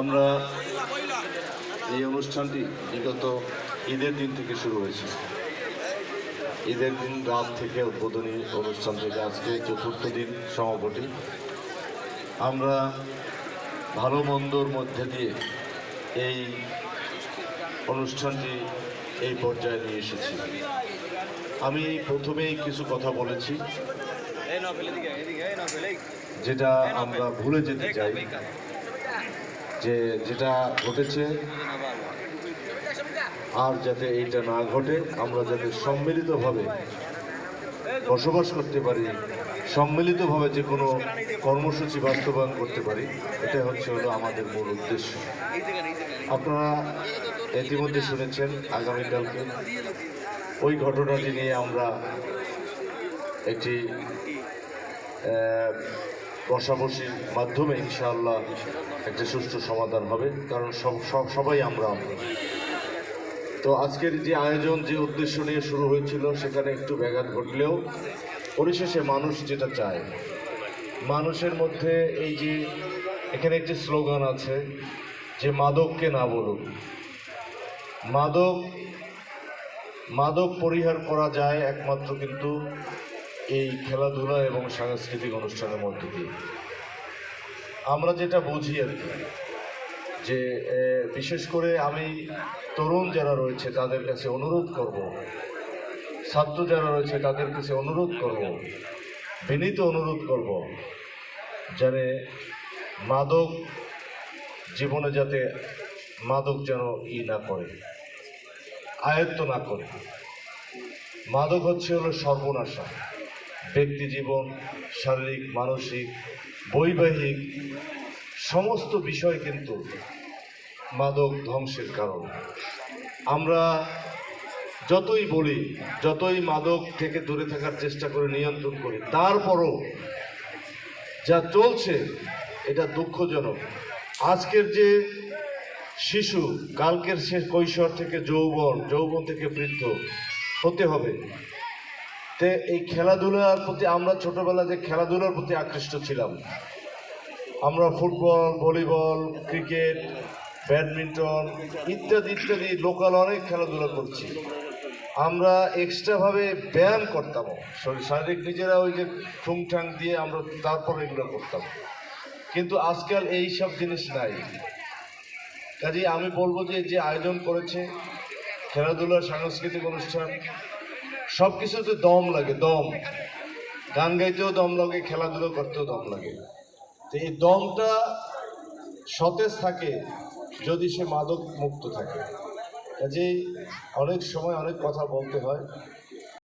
আমরা এই অনুষ্ঠানটি বিগত ঈদের দিন থেকে শুরু হয়েছে। ঈদের দিন রাত থেকে উদ্বোধনী অনুষ্ঠান থেকে আজকে চতুর্থ দিন সমাপনী আমরা ভালো মন্দর মধ্যে দিয়ে এই অনুষ্ঠানটি এই পর্যায়ে নিয়ে এসেছি। আমি প্রথমেই কিছু কথা বলেছি যেটা আমরা ভুলে যেতে চাই। যে যেটা ঘটেছে আর যাতে এইটা না ঘটে, আমরা যাতে সম্মিলিতভাবে বসবাস করতে পারি, সম্মিলিতভাবে যে কোনো কর্মসূচি বাস্তবায়ন করতে পারি এটা হচ্ছে হলো আমাদের মূল উদ্দেশ্য। আপনারা ইতিমধ্যে শুনেছেন আগামীকালকে ওই ঘটনাটি নিয়ে আমরা একটি বসাবসির মাধ্যমে ইনশাআল্লাহ একটা সুষ্ঠু সমাধান হবে, কারণ সব, সব- সবাই আমরা আমরা। তো আজকের যে আয়োজন, যে উদ্দেশ্য নিয়ে শুরু হয়েছিল, সেখানে একটু ব্যাঘাত ঘটলেও পরিশেষে মানুষ যেটা চায়, মানুষের মধ্যে এই যে এখানে একটি স্লোগান আছে যে মাদককে না বলুক মাদক মাদক পরিহার করা যায় একমাত্র কিন্তু এই খেলাধুলা এবং সাংস্কৃতিক অনুষ্ঠানের মধ্যে দিয়ে। আমরা যেটা বুঝি আর কি, যে বিশেষ করে আমি তরুণ যারা রয়েছে তাদের কাছে অনুরোধ করব। ছাত্র যারা রয়েছে তাদের কাছে অনুরোধ করব, বিনীত অনুরোধ করব, যেন মাদক জীবনে যাতে মাদক যেন ই না করে, আয়ত্ত না করে। মাদক হচ্ছে হলো সর্বনাশা। ব্যক্তি জীবন, শারীরিক, মানসিক, বৈবাহিক, সমস্ত বিষয় কিন্তু মাদক ধ্বংসের কারণ। আমরা যতই বলি, যতই মাদক থেকে দূরে থাকার চেষ্টা করে নিয়ন্ত্রণ করি, তারপরও যা চলছে, এটা দুঃখজনক। আজকের যে শিশু, কালকের সে কৈশোর থেকে যৌবন যৌবন থেকে বৃদ্ধ হতে হবে তে এই খেলাধুলার প্রতি আমরা ছোটবেলা যে খেলাধুলার প্রতি আকৃষ্ট ছিলাম। আমরা ফুটবল, ভলিবল, ক্রিকেট, ব্যাডমিন্টন ইত্যাদি ইত্যাদি লোকাল অনেক খেলাধুলা করছি। আমরা এক্সট্রাভাবে ব্যায়াম করতাম। শরীর শারীরিক নিজেরা ওই যে ঠুংঠাং দিয়ে আমরা তারপর এগুলো করতাম। কিন্তু আজকাল এই সব জিনিস নাই। কাজে আমি বলব যে যে আয়োজন করেছে খেলাধুলার সাংস্কৃতিক অনুষ্ঠান সব কিছুতে দম লাগে, দম। গান গাইতেও দম লাগে, খেলাধুলো করতেও দম লাগে। তো এই দমটা সতেজ থাকে যদি সে মাদক মুক্ত থাকে। কাজেই অনেক সময় অনেক কথা বলতে হয়।